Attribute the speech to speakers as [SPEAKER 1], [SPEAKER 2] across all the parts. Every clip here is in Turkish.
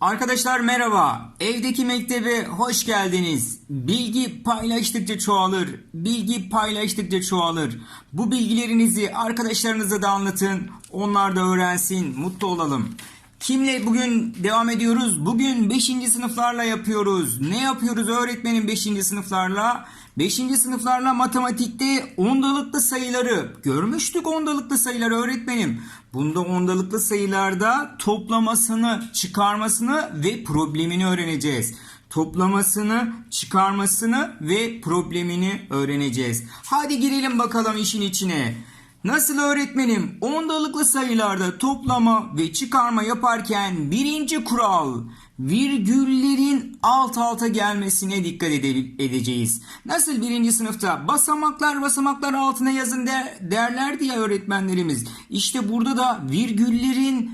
[SPEAKER 1] Arkadaşlar merhaba. Evdeki mektebe hoş geldiniz. Bilgi paylaştıkça çoğalır. Bilgi paylaştıkça çoğalır. Bu bilgilerinizi arkadaşlarınıza da anlatın. Onlar da öğrensin. Mutlu olalım. Kimle bugün devam ediyoruz? Bugün 5. sınıflarla yapıyoruz. Ne yapıyoruz öğretmenim 5. sınıflarla? 5. sınıflarla matematikte ondalıklı sayıları görmüştük ondalıklı sayıları öğretmenim. Bunda ondalıklı sayılarda toplamasını, çıkarmasını ve problemini öğreneceğiz. Toplamasını, çıkarmasını ve problemini öğreneceğiz. Hadi girelim bakalım işin içine. Nasıl öğretmenim? Ondalıklı sayılarda toplama ve çıkarma yaparken birinci kural virgüllerin alt alta gelmesine dikkat ede- edeceğiz. Nasıl birinci sınıfta basamaklar basamaklar altına yazın der, derlerdi ya öğretmenlerimiz. İşte burada da virgüllerin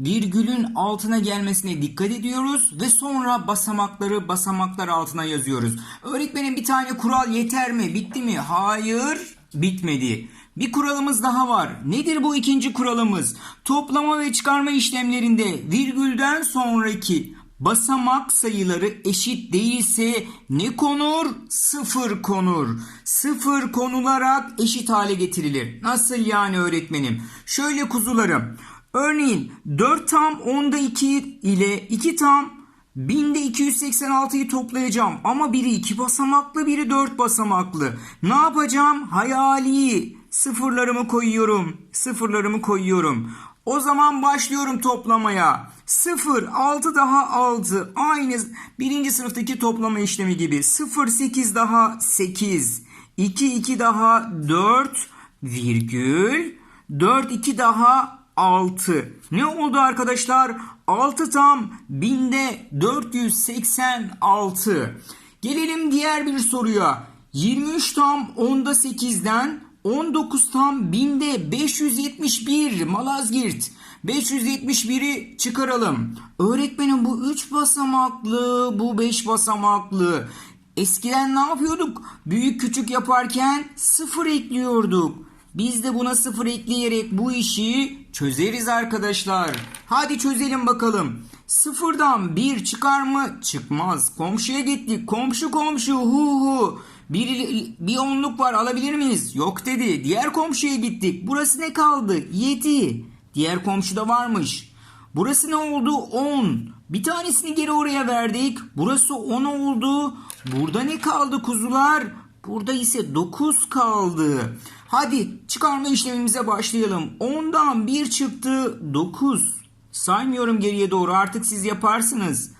[SPEAKER 1] virgülün altına gelmesine dikkat ediyoruz ve sonra basamakları basamaklar altına yazıyoruz. Öğretmenin bir tane kural yeter mi? Bitti mi? Hayır, bitmedi. Bir kuralımız daha var. Nedir bu ikinci kuralımız? Toplama ve çıkarma işlemlerinde virgülden sonraki basamak sayıları eşit değilse ne konur? Sıfır konur. Sıfır konularak eşit hale getirilir. Nasıl yani öğretmenim? Şöyle kuzularım. Örneğin 4 tam 10'da 2 ile 2 tam 1000'de 286'yı toplayacağım ama biri 2 basamaklı biri 4 basamaklı. Ne yapacağım? Hayali sıfırlarımı koyuyorum. Sıfırlarımı koyuyorum. O zaman başlıyorum toplamaya. 0, 6 daha 6. Aynı birinci sınıftaki toplama işlemi gibi. 0, 8 daha 8. 2, 2 daha 4 virgül. 4, 2 daha 6. Ne oldu arkadaşlar? 6 tam 1000'de 486. Gelelim diğer bir soruya. 23 tam 10'da 8'den 19 tam 1000'de 571 Malazgirt. 571'i çıkaralım. Öğretmenim bu 3 basamaklı, bu 5 basamaklı. Eskiden ne yapıyorduk? Büyük küçük yaparken sıfır ekliyorduk. Biz de buna sıfır ekleyerek bu işi çözeriz arkadaşlar. Hadi çözelim bakalım. Sıfırdan bir çıkar mı? Çıkmaz. Komşuya gittik. Komşu komşu hu hu. Bir, bir onluk var alabilir miyiz? Yok dedi. Diğer komşuya gittik. Burası ne kaldı? 7. Diğer komşuda varmış. Burası ne oldu? 10. Bir tanesini geri oraya verdik. Burası 10 oldu. Burada ne kaldı kuzular? Burada ise 9 kaldı. Hadi çıkarma işlemimize başlayalım. 10'dan 1 çıktı 9. Saymıyorum geriye doğru artık siz yaparsınız.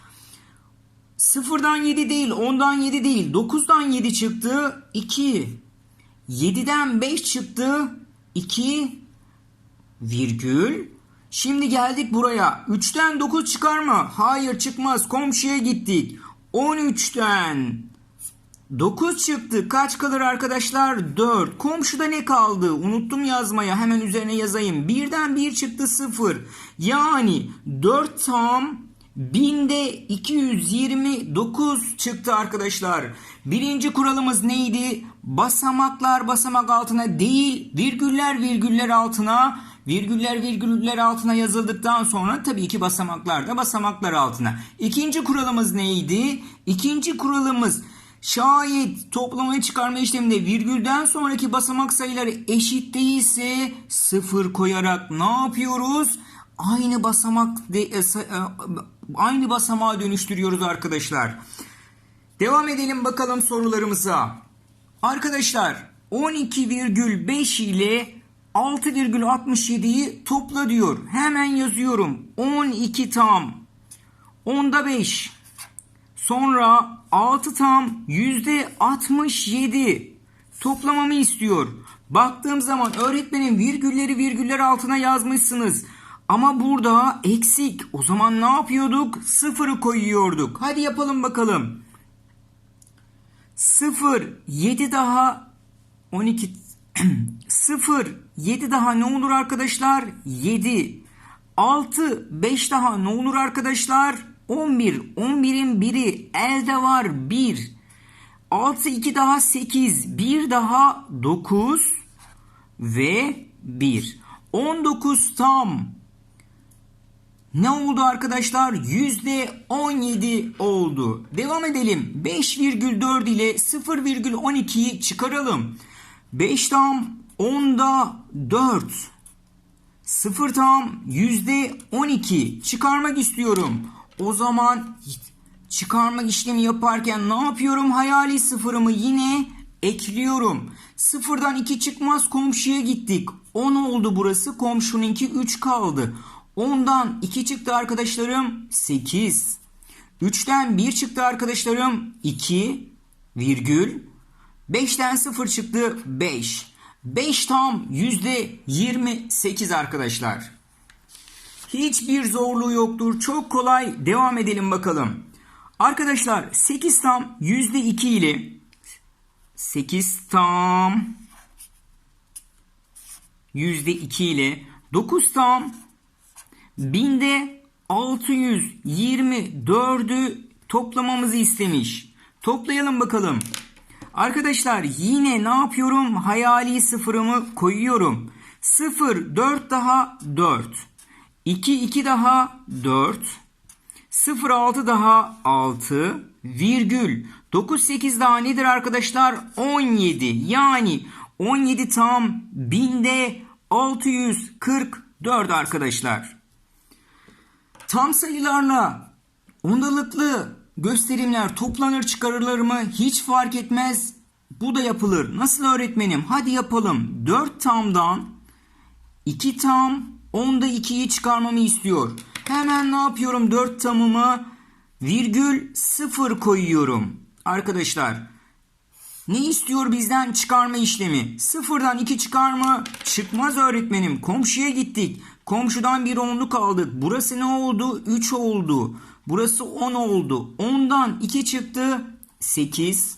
[SPEAKER 1] 0'dan 7 değil 10'dan 7 değil 9'dan 7 çıktı 2. 7'den 5 çıktı 2 virgül. Şimdi geldik buraya. 3'ten 9 çıkar mı? Hayır çıkmaz. Komşuya gittik. 13'ten 9 çıktı. Kaç kalır arkadaşlar? 4. Komşuda ne kaldı? Unuttum yazmaya. Hemen üzerine yazayım. 1'den 1 çıktı 0. Yani 4 tam 1000'de 229 çıktı arkadaşlar. Birinci kuralımız neydi? Basamaklar basamak altına değil, virgüller virgüller altına, virgüller virgüller altına yazıldıktan sonra tabii ki basamaklar da basamaklar altına. İkinci kuralımız neydi? İkinci kuralımız Şayet toplama çıkarma işleminde virgülden sonraki basamak sayıları eşit değilse sıfır koyarak ne yapıyoruz? Aynı basamak de, e, e, aynı basamağa dönüştürüyoruz arkadaşlar. Devam edelim bakalım sorularımıza. Arkadaşlar 12,5 ile 6,67'yi topla diyor. Hemen yazıyorum. 12 tam. 10'da 5. Sonra 6 tam yüzde 67 toplamamı istiyor. Baktığım zaman öğretmenin virgülleri virgüller altına yazmışsınız. Ama burada eksik. O zaman ne yapıyorduk? Sıfırı koyuyorduk. Hadi yapalım bakalım. 0 7 daha 12 0 7 daha ne olur arkadaşlar? 7 6 5 daha ne olur arkadaşlar? 11 11'in biri elde var 1 6 2 daha 8 1 daha 9 ve 1 19 tam Ne oldu arkadaşlar? %17 oldu. Devam edelim. 5,4 ile 0,12'yi çıkaralım. 5 tam 10'da 4. 0 tam %12 çıkarmak istiyorum. O zaman çıkarmak işlemi yaparken ne yapıyorum? Hayali sıfırımı yine ekliyorum. Sıfırdan 2 çıkmaz komşuya gittik. 10 oldu burası. Komşununki 3 kaldı. 10'dan 2 çıktı arkadaşlarım 8. 3'ten 1 çıktı arkadaşlarım 2 virgül. 5'ten 0 çıktı 5. 5 tam %28 arkadaşlar. Hiçbir zorluğu yoktur. Çok kolay. Devam edelim bakalım. Arkadaşlar 8 tam %2 ile 8 tam %2 ile 9 tam binde 624'ü toplamamızı istemiş. Toplayalım bakalım. Arkadaşlar yine ne yapıyorum? Hayali sıfırımı koyuyorum. 0 4 daha 4. 2 2 daha 4. 0 6 daha 6 virgül 9 8 daha nedir arkadaşlar? 17. Yani 17 tam binde 644 arkadaşlar. Tam sayılarla ondalıklı gösterimler toplanır çıkarılır mı hiç fark etmez. Bu da yapılır. Nasıl öğretmenim? Hadi yapalım. 4 tamdan 2 tam 10'da 2'yi çıkarmamı istiyor. Hemen ne yapıyorum? 4 tamımı virgül 0 koyuyorum. Arkadaşlar ne istiyor bizden çıkarma işlemi? Sıfırdan 2 çıkarma çıkmaz öğretmenim. Komşuya gittik. Komşudan bir onluk aldık. Burası ne oldu? 3 oldu. Burası 10 oldu. 10'dan 2 çıktı. 8.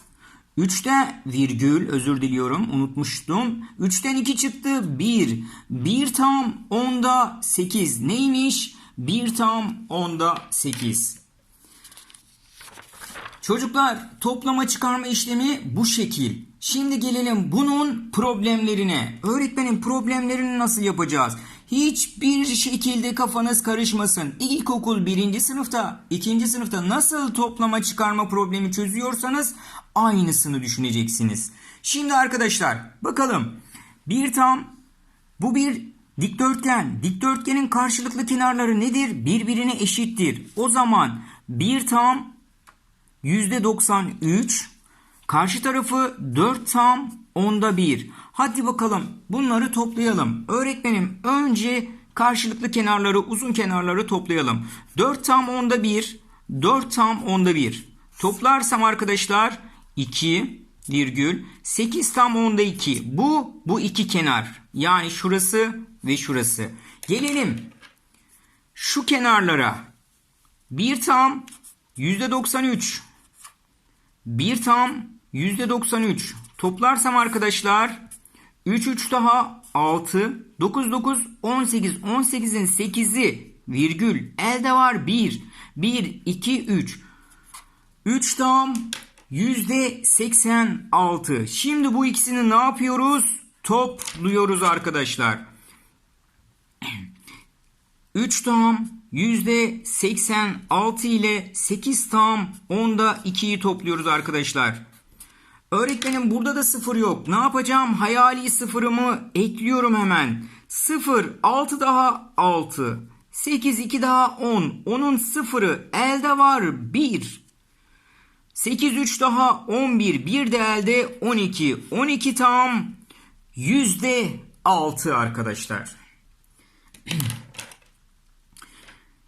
[SPEAKER 1] 3'te virgül özür diliyorum unutmuştum. 3'ten 2 çıktı 1. 1 tam 10'da 8 neymiş? 1 tam 10'da 8. Çocuklar toplama çıkarma işlemi bu şekil. Şimdi gelelim bunun problemlerine. Öğretmenin problemlerini nasıl yapacağız? Hiçbir şekilde kafanız karışmasın. İlkokul birinci sınıfta, ikinci sınıfta nasıl toplama çıkarma problemi çözüyorsanız aynısını düşüneceksiniz. Şimdi arkadaşlar bakalım. Bir tam bu bir dikdörtgen. Dikdörtgenin karşılıklı kenarları nedir? Birbirine eşittir. O zaman bir tam %93 karşı tarafı 4 tam onda 1. Hadi bakalım bunları toplayalım. Öğretmenim önce karşılıklı kenarları uzun kenarları toplayalım. 4 tam onda 1 4 tam onda 1. Toplarsam arkadaşlar 2 virgül 8 tam onda 2. Bu bu iki kenar. Yani şurası ve şurası. Gelelim şu kenarlara. 1 tam %93 1 tam %93. Toplarsam arkadaşlar 3 3 daha 6 9 9 18 18'in 8'i virgül elde var 1 1 2 3 3 tam %86. Şimdi bu ikisini ne yapıyoruz? Topluyoruz arkadaşlar. 3 tam %86 ile 8 tam 10'da 2'yi topluyoruz arkadaşlar. Öğretmenim burada da sıfır yok. Ne yapacağım? Hayali sıfırımı ekliyorum hemen. 0 6 daha 6. 8 2 daha 10. 10'un sıfırı elde var 1. 8 3 daha 11. 1 de elde 12. 12 tam %6 arkadaşlar.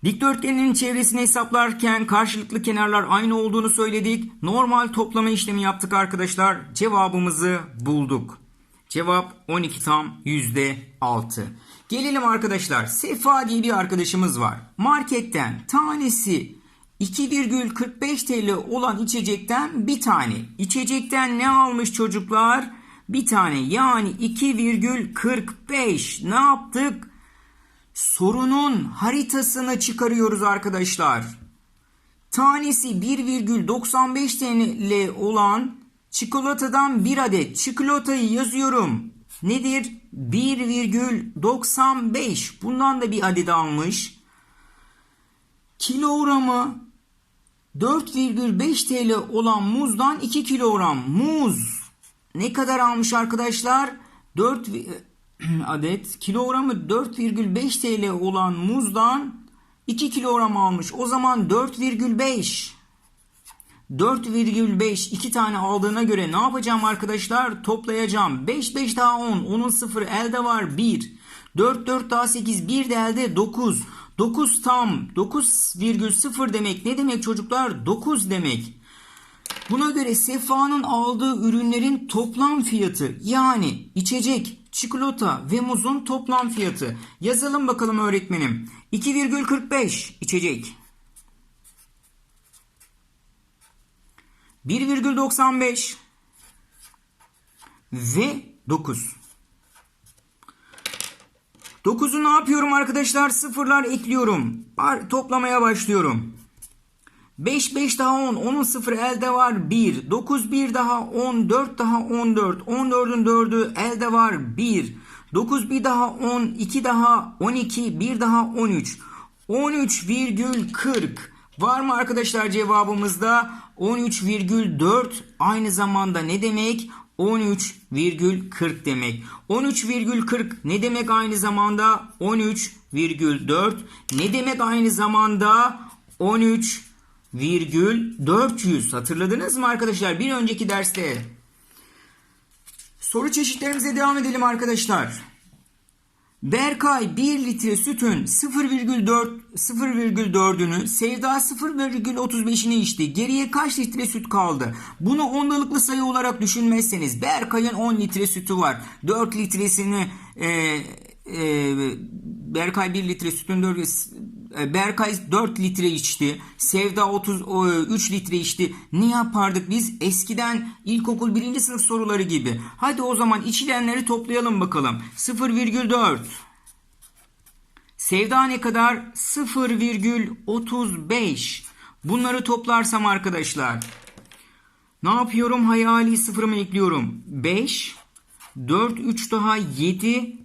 [SPEAKER 1] Dikdörtgenin çevresini hesaplarken karşılıklı kenarlar aynı olduğunu söyledik. Normal toplama işlemi yaptık arkadaşlar. Cevabımızı bulduk. Cevap 12 tam %6. Gelelim arkadaşlar. Sefa diye bir arkadaşımız var. Marketten tanesi 2,45 TL olan içecekten bir tane. İçecekten ne almış çocuklar? Bir tane yani 2,45 ne yaptık? Sorunun haritasını çıkarıyoruz arkadaşlar. Tanesi 1,95 TL olan çikolatadan bir adet çikolatayı yazıyorum. Nedir? 1,95. Bundan da bir adet almış. kilogramı 4,5 TL olan muzdan 2 kilogram muz ne kadar almış arkadaşlar? 4 vi- adet kilogramı 4,5 TL olan muzdan 2 kilogram almış. O zaman 4,5 4,5 iki tane aldığına göre ne yapacağım arkadaşlar? Toplayacağım. 5 5 daha 10. 10'un 0 elde var 1. 4 4 daha 8 1 de elde 9. 9 tam 9,0 demek ne demek çocuklar? 9 demek. Buna göre Sefa'nın aldığı ürünlerin toplam fiyatı yani içecek, çikolata ve muzun toplam fiyatı. Yazalım bakalım öğretmenim. 2,45 içecek. 1,95 ve 9. 9'u ne yapıyorum arkadaşlar? Sıfırlar ekliyorum. Toplamaya başlıyorum. 5 5 daha 10. 10'un 0 elde var 1. 9 1 daha 10. 4 daha 14. 14'ün 4'ü elde var 1. 9 bir daha 10. 2 daha 12. 1 daha 13. 13,40. Var mı arkadaşlar cevabımızda? 13,4 aynı zamanda ne demek? 13,40 demek. 13,40 ne demek aynı zamanda? 13,4 ne demek aynı zamanda? 13 virgül 400 hatırladınız mı arkadaşlar bir önceki derste soru çeşitlerimize devam edelim arkadaşlar Berkay 1 litre sütün 0,4 0,4'ünü Sevda 0,35'ini içti. Geriye kaç litre süt kaldı? Bunu ondalıklı sayı olarak düşünmezseniz Berkay'ın 10 litre sütü var. 4 litresini e, e, Berkay 1 litre sütün 4 e, Berkay 4 litre içti. Sevda 30 o, 3 litre içti. Ne yapardık biz? Eskiden ilkokul 1. sınıf soruları gibi. Hadi o zaman içilenleri toplayalım bakalım. 0,4 Sevda ne kadar? 0,35 Bunları toplarsam arkadaşlar ne yapıyorum? Hayali sıfırımı ekliyorum. 5 4 3 daha 7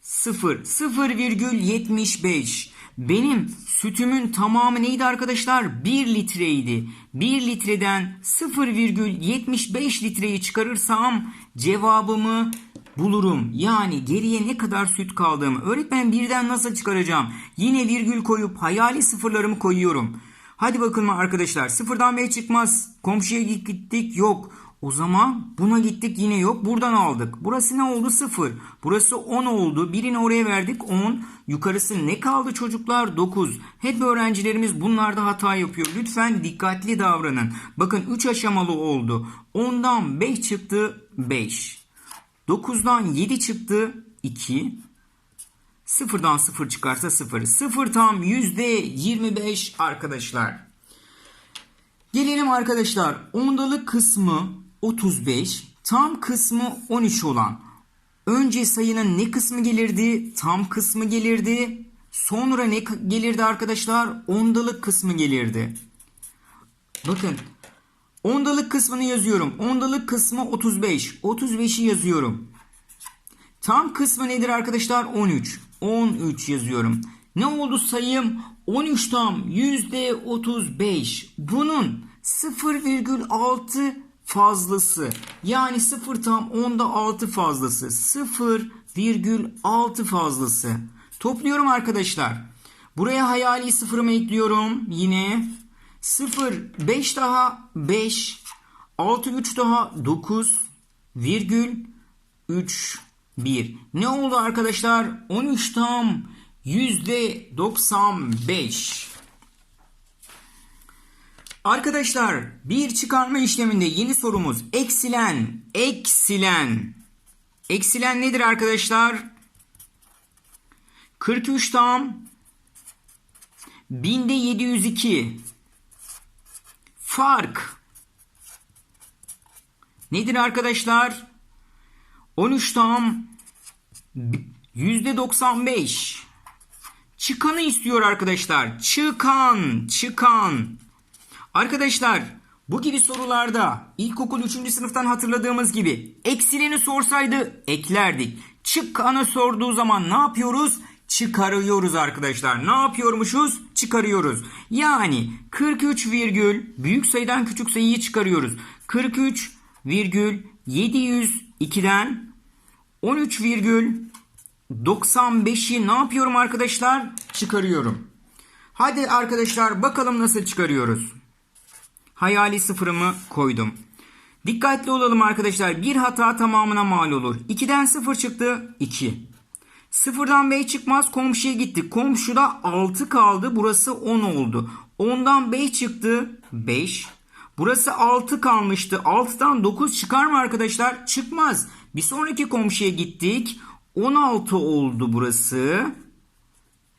[SPEAKER 1] 0 0,75 benim sütümün tamamı neydi arkadaşlar? 1 litreydi. 1 litreden 0,75 litreyi çıkarırsam cevabımı bulurum. Yani geriye ne kadar süt kaldığımı. Öğretmen birden nasıl çıkaracağım? Yine virgül koyup hayali sıfırlarımı koyuyorum. Hadi bakalım arkadaşlar. Sıfırdan 5 çıkmaz. Komşuya gittik yok. O zaman buna gittik yine yok. Buradan aldık. Burası ne oldu? 0. Burası 10 oldu. Birini oraya verdik 10. Yukarısı ne kaldı çocuklar? 9. Hep öğrencilerimiz bunlarda hata yapıyor. Lütfen dikkatli davranın. Bakın 3 aşamalı oldu. 10'dan 5 çıktı 5. 9'dan 7 çıktı 2. Sıfırdan 0 çıkarsa 0. 0 tam %25 arkadaşlar. Gelelim arkadaşlar. Ondalık kısmı 35, tam kısmı 13 olan. Önce sayının ne kısmı gelirdi? Tam kısmı gelirdi. Sonra ne gelirdi arkadaşlar? Ondalık kısmı gelirdi. Bakın. Ondalık kısmını yazıyorum. Ondalık kısmı 35. 35'i yazıyorum. Tam kısmı nedir arkadaşlar? 13. 13 yazıyorum. Ne oldu sayım? 13 tam %35. Bunun 0,6 fazlası. Yani 0 tam 10'da 6 fazlası. 0,6 fazlası. Topluyorum arkadaşlar. Buraya hayali sıfırımı ekliyorum. Yine 0 5 daha 5 6 3 daha 9 virgül 3 1. Ne oldu arkadaşlar? 13 tam %95. Arkadaşlar bir çıkarma işleminde yeni sorumuz eksilen eksilen eksilen nedir arkadaşlar? 43 tam binde 702 fark nedir arkadaşlar? 13 tam %95 çıkanı istiyor arkadaşlar. Çıkan, çıkan. Arkadaşlar bu gibi sorularda ilkokul 3. sınıftan hatırladığımız gibi eksileni sorsaydı eklerdik. Çıkanı sorduğu zaman ne yapıyoruz? çıkarıyoruz arkadaşlar. Ne yapıyormuşuz? Çıkarıyoruz. Yani 43 virgül büyük sayıdan küçük sayıyı çıkarıyoruz. 43 virgül 702'den 13 virgül 95'i ne yapıyorum arkadaşlar? Çıkarıyorum. Hadi arkadaşlar bakalım nasıl çıkarıyoruz. Hayali sıfırımı koydum. Dikkatli olalım arkadaşlar. Bir hata tamamına mal olur. 2'den 0 çıktı. 2. Sıfırdan 5 çıkmaz komşuya gitti. Komşuda 6 kaldı. Burası 10 oldu. 10'dan 5 çıktı. 5. Burası 6 kalmıştı. 6'dan 9 çıkar mı arkadaşlar? Çıkmaz. Bir sonraki komşuya gittik. 16 oldu burası.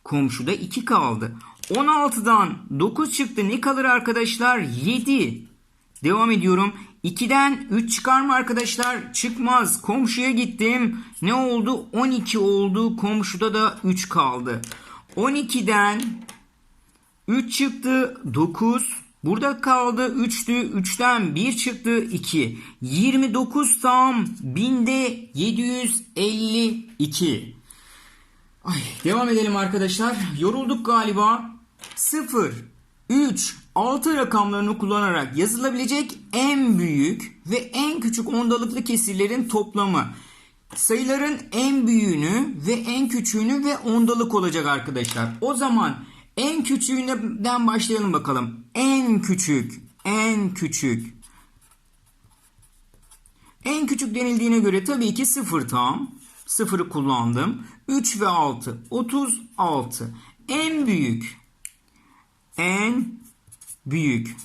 [SPEAKER 1] Komşuda 2 kaldı. 16'dan 9 çıktı. Ne kalır arkadaşlar? 7. Devam ediyorum. 2'den 3 çıkar mı arkadaşlar? Çıkmaz. Komşuya gittim. Ne oldu? 12 oldu. Komşuda da 3 kaldı. 12'den 3 çıktı. 9. Burada kaldı 3'tü. 3'ten 1 çıktı. 2. 29 tam. Binde 752. Ay, devam edelim arkadaşlar. Yorulduk galiba. 0, 3, 6 rakamlarını kullanarak yazılabilecek en büyük ve en küçük ondalıklı kesirlerin toplamı. Sayıların en büyüğünü ve en küçüğünü ve ondalık olacak arkadaşlar. O zaman en küçüğünden başlayalım bakalım. En küçük, en küçük. En küçük denildiğine göre tabii ki 0 tam. 0'ı kullandım. 3 ve 6. 36. En büyük. En büyük.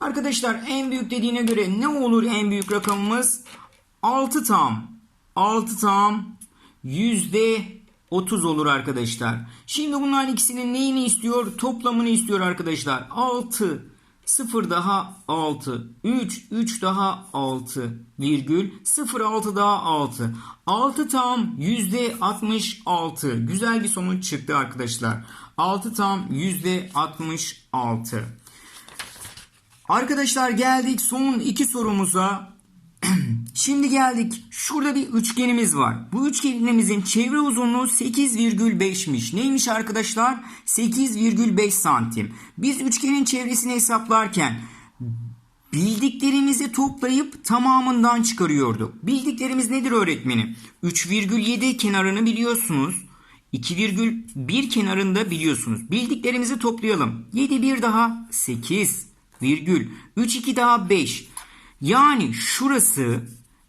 [SPEAKER 1] Arkadaşlar en büyük dediğine göre ne olur en büyük rakamımız? 6 tam. 6 tam yüzde 30 olur arkadaşlar. Şimdi bunların ikisinin neyini istiyor? Toplamını istiyor arkadaşlar. 6 0 daha 6 3 3 daha 6 virgül 0 6 daha 6 6 tam yüzde 66 güzel bir sonuç çıktı arkadaşlar. 6 tam yüzde 66 Arkadaşlar geldik son iki sorumuza. Şimdi geldik. Şurada bir üçgenimiz var. Bu üçgenimizin çevre uzunluğu 8,5'miş. Neymiş arkadaşlar? 8,5 santim. Biz üçgenin çevresini hesaplarken bildiklerimizi toplayıp tamamından çıkarıyorduk. Bildiklerimiz nedir öğretmenim? 3,7 kenarını biliyorsunuz. 2,1 kenarını da biliyorsunuz. Bildiklerimizi toplayalım. 7 bir daha 8 virgül 3 2 daha 5. Yani şurası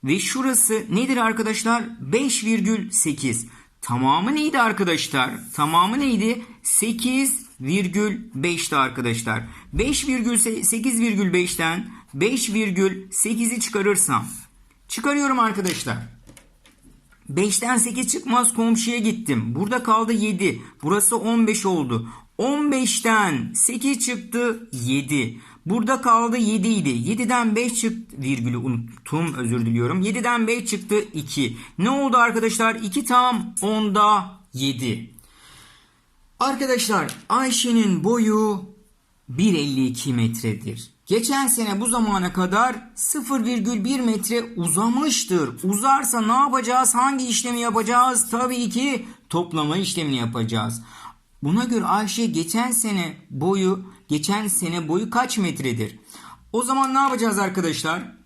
[SPEAKER 1] ve şurası nedir arkadaşlar? 5,8. Tamamı neydi arkadaşlar? Tamamı neydi? 8,5'ti arkadaşlar. 5,8,5'ten 5,8'i çıkarırsam çıkarıyorum arkadaşlar. 5'ten 8 çıkmaz komşuya gittim. Burada kaldı 7. Burası 15 oldu. 15'ten 8 çıktı 7. Burada kaldı 7 idi. 7'den 5 çıktı virgülü unuttum özür diliyorum. 7'den 5 çıktı 2. Ne oldu arkadaşlar? 2 tam 10'da 7. Arkadaşlar Ayşe'nin boyu 1.52 metredir. Geçen sene bu zamana kadar 0,1 metre uzamıştır. Uzarsa ne yapacağız? Hangi işlemi yapacağız? Tabii ki toplama işlemini yapacağız. Buna göre Ayşe geçen sene boyu geçen sene boyu kaç metredir? O zaman ne yapacağız arkadaşlar?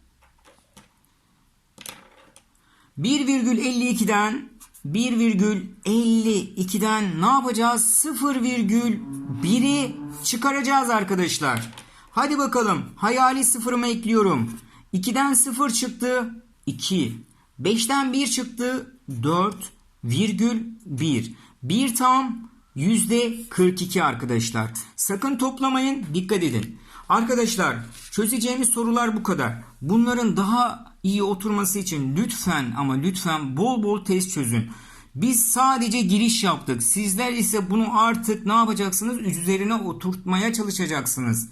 [SPEAKER 1] 1,52'den 1,52'den ne yapacağız? 0,1'i çıkaracağız arkadaşlar. Hadi bakalım. Hayali sıfırımı ekliyorum. 2'den 0 çıktı. 2. 5'ten 1 çıktı. 4 virgül 1. 1 tam %42 arkadaşlar. Sakın toplamayın. Dikkat edin. Arkadaşlar çözeceğimiz sorular bu kadar. Bunların daha iyi oturması için lütfen ama lütfen bol bol test çözün. Biz sadece giriş yaptık. Sizler ise bunu artık ne yapacaksınız? Üzerine oturtmaya çalışacaksınız.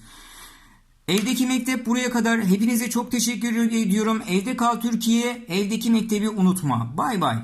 [SPEAKER 1] Evdeki mektep buraya kadar. Hepinize çok teşekkür ediyorum. Evde kal Türkiye. Evdeki mektebi unutma. Bay bay.